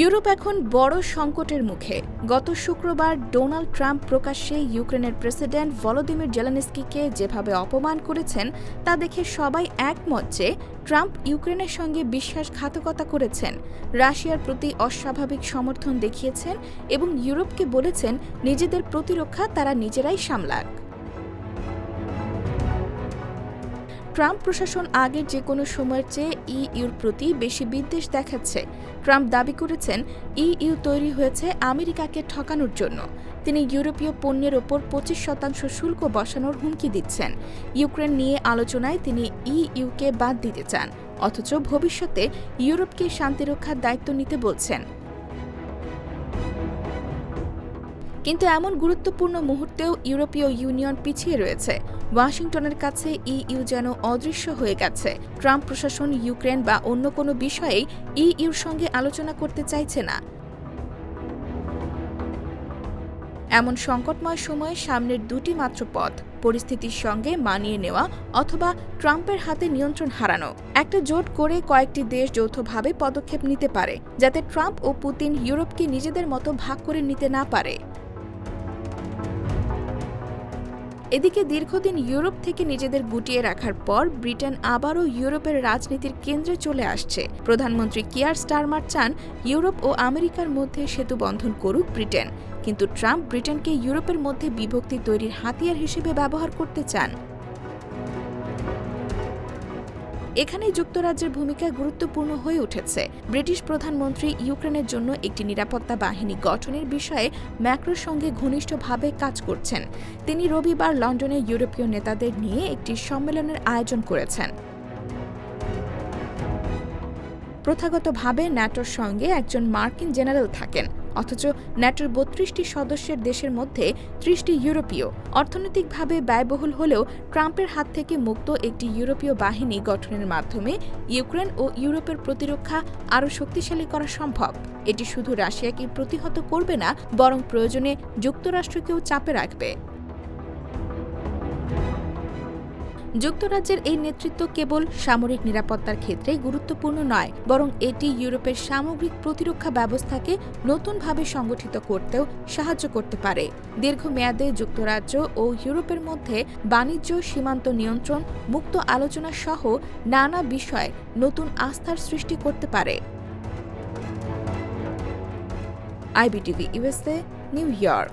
Europe এখন বড় সংকটের মুখে। গত শুক্রবার ডোনাল্ড ট্রাম্প প্রকাশ্যে ইউক্রেনের প্রেসিডেন্ট ভলোদিমির জেলানিস্কিকে যেভাবে অপমান করেছেন, তা দেখে সবাই একমত যে ট্রাম্প ইউক্রেনের সঙ্গে বিশ্বাসঘাতকতা করেছেন। রাশিয়ার প্রতি অস্বাভাবিক সমর্থন দেখিয়েছেন এবং ইউরোপকে বলেছেন, নিজেদের প্রতিরক্ষা তারা নিজেরাই সামলাক। ট্রাম্প প্রশাসন আগের যে কোনো সময়ের চেয়ে ইইউর প্রতি বেশি বিদ্বেষ দেখাচ্ছে। ট্রাম্প দাবি করেছেন, ইইউ তৈরি হয়েছে আমেরিকাকে ঠকানোর জন্য। তিনি ইউরোপীয় পণ্যের ওপর পঁচিশ শতাংশ শুল্ক বসানোর হুমকি দিচ্ছেন। ইউক্রেন নিয়ে আলোচনায় তিনি ইইউকে বাদ দিতে চান, অথচ ভবিষ্যতে ইউরোপকে শান্তিরক্ষার দায়িত্ব নিতে বলছেন। কিন্তু এমন গুরুত্বপূর্ণ মুহূর্তেও ইউরোপীয় ইউনিয়ন পিছিয়ে রয়েছে। ওয়াশিংটনের কাছে ইইউ যেন অদৃশ্য হয়ে গেছে। ট্রাম্প প্রশাসন, ইউক্রেন বা অন্য কোনো বিষয়েই ইইউর সঙ্গে আলোচনা করতে চাইছে না। এমন সংকটময় সময়ে সামনের দুটি মাত্র পথ, পরিস্থিতির সঙ্গে মানিয়ে নেওয়া অথবা ট্রাম্পের হাতে নিয়ন্ত্রণ হারানো। একটা জোট করে কয়েকটি দেশ যৌথভাবে পদক্ষেপ নিতে পারে, যাতে ট্রাম্প ও পুতিন ইউরোপকে নিজেদের মতো ভাগ করে নিতে না পারে। এদিকে দীর্ঘদিন ইউরোপ থেকে নিজেদের গুটিয়ে রাখার পর ব্রিটেন আবারও ইউরোপের রাজনীতির কেন্দ্রে চলে আসছে। প্রধানমন্ত্রী কিয়ার স্টারমার চান ইউরোপ ও আমেরিকার মধ্যে সেতু বন্ধন করুক ব্রিটেন। কিন্তু ট্রাম্প ব্রিটেনকে ইউরোপের মধ্যে বিভক্তি তৈরির হাতিয়ার হিসেবে ব্যবহার করতে চান। এখানে যুক্তরাজ্যের ভূমিকা গুরুত্বপূর্ণ হয়ে উঠেছে। ব্রিটিশ প্রধানমন্ত্রী ইউক্রেনের জন্য একটি নিরাপত্তা বাহিনী গঠনের বিষয়ে ম্যাক্রোর সঙ্গে ঘনিষ্ঠভাবে কাজ করছেন। তিনি রবিবার লন্ডনে ইউরোপীয় নেতাদের নিয়ে একটি সম্মেলনের আয়োজন করেছেন। প্রথাগতভাবে ন্যাটোর সঙ্গে একজন মার্কিন জেনারেল থাকেন। অথচ ন্যাটোর বত্রিশটি সদস্যের দেশের মধ্যে ত্রিশটি ইউরোপীয়। অর্থনৈতিকভাবে ব্যয়বহুল হলেও ট্রাম্পের হাত থেকে মুক্ত একটি ইউরোপীয় বাহিনী গঠনের মাধ্যমে ইউক্রেন ও ইউরোপের প্রতিরক্ষা আরও শক্তিশালী করা সম্ভব। এটি শুধু রাশিয়াকে প্রতিহত করবে না, বরং প্রয়োজনে যুক্তরাষ্ট্রকেও চাপে রাখবে। যুক্তরাজ্যের এই নেতৃত্ব কেবল সামরিক নিরাপত্তার ক্ষেত্রেই গুরুত্বপূর্ণ নয়, বরং এটি ইউরোপের সামগ্রিক প্রতিরক্ষা ব্যবস্থাকে নতুনভাবে সংগঠিত করতেও সাহায্য করতে পারে। দীর্ঘমেয়াদে যুক্তরাজ্য ও ইউরোপের মধ্যে বাণিজ্য সীমান্ত নিয়ন্ত্রণ, মুক্ত আলোচনা সহ নানা বিষয়ে নতুন আস্থার সৃষ্টি করতে পারে। IBTV USA New York.